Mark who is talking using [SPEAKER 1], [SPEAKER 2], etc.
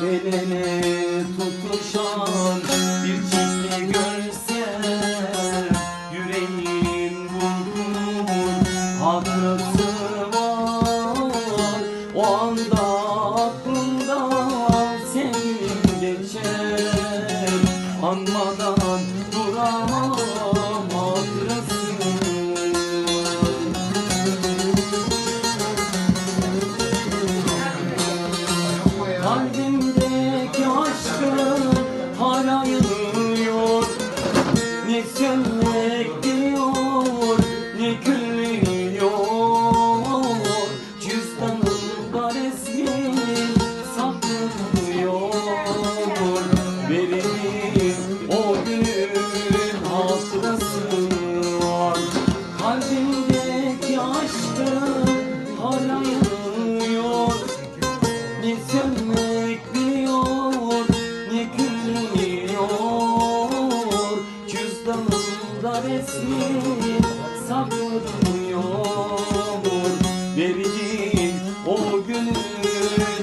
[SPEAKER 1] El ele tutuşan bir çifti görsem Yüreğim burkulur hatırası var. O anda aklımdan sevgilim geçer Anmadan Kalbimdeki aşkın hala yanıyor. Ne sönmek biliyor ne gülüyor. Cüzdanımda resmin saklanıyor Verdiğin o günün